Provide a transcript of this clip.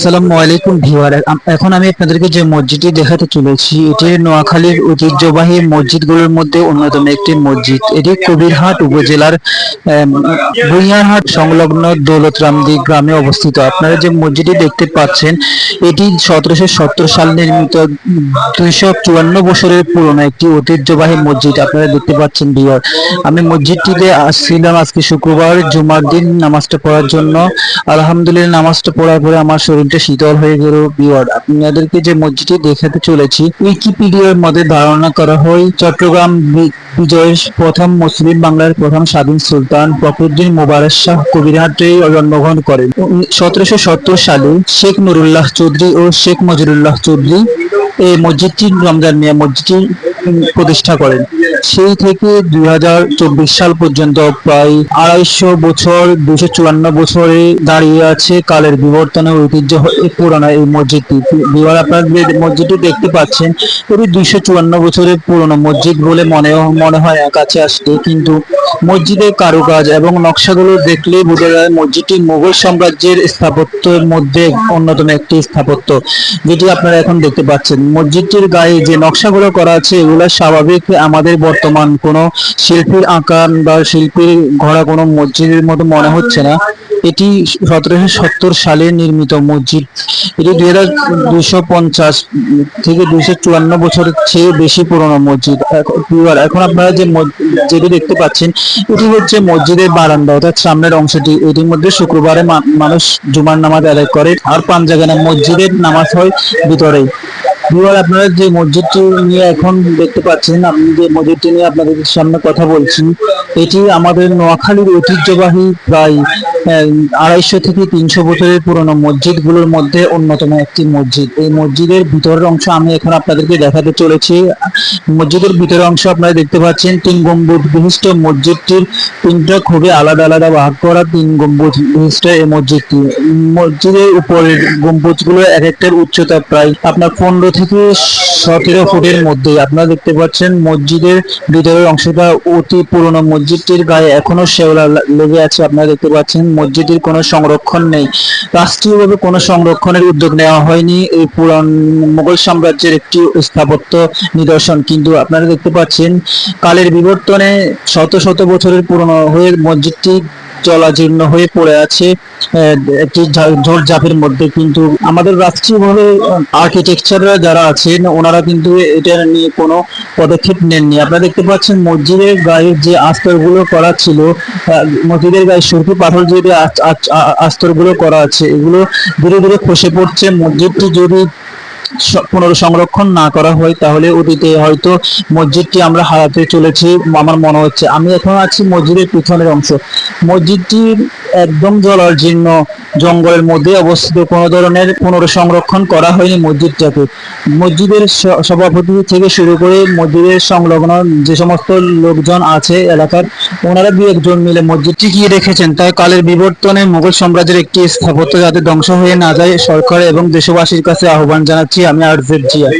আসসালামু আলাইকুম ভিউয়ার। এখন আমি আপনাদেরকে যে মসজিদটি দেখাতে চলেছি এটি নোয়াখালীর ঐতিহ্যবাহী মসজিদগুলোর মধ্যে অন্যতম একটি মসজিদ। এটি কবিরহাট উপজেলার আম, ভুঁইয়ারহাট সংলগ্ন দৌলতরামদি গ্রামে অবস্থিত। আপনারা যে মসজিদটি দেখতে পাচ্ছেন এটি সতেরোশো সত্তর সাল নির্মিত দুইশো চুয়ান্ন বছরের পুরনো একটি ঐতিহ্যবাহী মসজিদ আপনারা দেখতে পাচ্ছেন ভিউয়ার। আমি মসজিদটিতে আসছিলাম আজকে শুক্রবার জুমার দিন নামাজটা পড়ার জন্য। আলহামদুলিল্লাহ নামাজটা পড়ার পরে আমার শরীরটা শীতল হয়ে গেল বিওয়ার্ড আপনাদেরকে যে মসজিদটি দেখাতে চলেছি উইকিপিডিয়ার মধ্যে ধারণা করা হয়, চট্টগ্রাম বিজয়ের প্রথম মুসলিম বাংলার প্রথম স্বাধীন সুলতান ফখরুদ্দিন মোবারক শাহ কবিরহাটে জন্মগ্রহণ করেন। সতেরোশো সত্তর সালে শেখ নুরুল্লাহ চৌধুরী ও শেখ মজিরুল্লাহ চৌধুরী এই মসজিদটি রমজান মিয়া মসজিদটি প্রতিষ্ঠা করেন। সেই থেকে দুই হাজার চব্বিশ সাল পর্যন্ত প্রায় আড়াইশো বছর দুশো চুয়ান্ন বছরে দাঁড়িয়ে আছে কালের বিবর্তনের ঐতিহ্য হয়ে পুরানো এই মসজিদটি। বিবার আপনারা যে মসজিদটি দেখতে পাচ্ছেন, এটি দুইশো চুয়ান্ন বছরের পুরনো মসজিদ বলে মনে মনে হয় কাছে আসতে। কিন্তু মসজিদের কারুকাজ এবং নকশাগুলো দেখলে বোঝা যায় মসজিদটি মুঘল সাম্রাজ্যের স্থাপত্যের মধ্যে অন্যতম একটি স্থাপত্য। যেটি আপনারা এখন দেখতে পাচ্ছেন। মসজিদটির গায়ে যে নকশাগুলো করা আছে এগুলো স্বাভাবিক। আমাদের বর্তমান কোনো শিল্পীর আঁকা বা শিল্পীর গড়া কোনো মসজিদের মতো মনে হচ্ছে না। এটি সতেরোশো সত্তর সালে নির্মিত মসজিদ। এটি দুই হাজার দুইশো পঞ্চাশ থেকে দুইশো চুয়ান্ন বছরের চেয়ে বেশি পুরনো মসজিদ। এখন আপনারা যে যেটি দেখতে পাচ্ছেন, এটি হচ্ছে মসজিদের বারান্দা, অর্থাৎ সামনের অংশটি। এটির মধ্যে শুক্রবারে মানুষ জুমার নামাজ আদায় করে আর পাঁচ জায়গায় মসজিদের নামাজ হয় ভিতরেই। এবার আপনারা যে মসজিদটি নিয়ে এখন দেখতে পাচ্ছেন, আমি যে মসজিদটি নিয়ে আপনাদের সামনে কথা বলছি, এটি আমাদের নোয়াখালীর ঐতিহ্যবাহী প্রায় আড়াইশো থেকে তিনশো বছরের পুরনো মসজিদগুলোর মধ্যে অন্যতম একটি মসজিদ। এই মসজিদের ভিতরের অংশ আমি এখন আপনাদেরকে দেখাতে চলেছি। মসজিদের ভিতরের অংশ আপনারা দেখতে পাচ্ছেন, তিন গম্বুজ বিশিষ্ট মসজিদটির তিনটা খুবই আলাদা আলাদা ভাগ করা তিন গম্বুজ বিশিষ্ট এই মসজিদটি। মসজিদের উপরের গম্বুজগুলো এক একটার উচ্চতা প্রায় আপনার পনেরো থেকে সতেরো ফুটের মধ্যে। আপনারা দেখতে পাচ্ছেন মসজিদের ভিতরের অংশটা অতি পুরনো। মসজিদটির গায়ে এখনও শেওলা লেগে আছে। আপনারা দেখতে পাচ্ছেন মসজিদের কোনো সংরক্ষণ নেই। রাষ্ট্রীয়ভাবে কোনো সংরক্ষণের উদ্যোগ নেওয়া হয়নি। এই পুরান মুঘল সাম্রাজ্যের একটি স্থাপত্য নিদর্শন। কিন্তু আপনারা দেখতে পাচ্ছেন কালের বিবর্তনে শত শত বছরের পুরনো হয়ে মসজিদটি জলাজীর্ণ হয়ে পড়ে আছে একটি ঝোড় জাপের মধ্যে। কিন্তু আমাদের রাষ্ট্রীয়ভাবে আর্কিটেকচাররা যারা আছেন, ওনারা কিন্তু এটা নিয়ে কোনো পদক্ষেপ নেননি। আপনারা দেখতে পাচ্ছেন, মসজিদের গায়ে যে আস্তরগুলো করা ছিল মসজিদের গায়ে সুরকি পাথর যে আস্তরগুলো করা আছে, এগুলো ধীরে ধীরে খসে পড়ছে। মসজিদটি যদি স- পুনর সংরক্ষণ না করা হয়, তাহলে অতীতে হয়তো মসজিদটি আমরা হারাতে চলেছি। আমার মনে হচ্ছে, আমি এখন আছি মসজিদের পিছনের অংশ। মসজিদটি একদম জলার্জীর্ণ জঙ্গলের মধ্যে অবস্থিত কোনো ধরনের পুনর্সংরক্ষণ করা হয়নি মসজিদটাকে। মসজিদের সভাপতি থেকে শুরু করে মসজিদের সংলগ্ন যে সমস্ত লোকজন আছে এলাকার, ওনারা দু একজন মিলে মসজিদটি গিয়ে রেখেছেন। তাই কালের বিবর্তনে মুঘল সাম্রাজ্যের একটি স্থাপত্য যাতে ধ্বংস হয়ে না যায় সরকার এবং দেশবাসীর কাছে আহ্বান জানাচ্ছি আমি আরজেড জিয়া।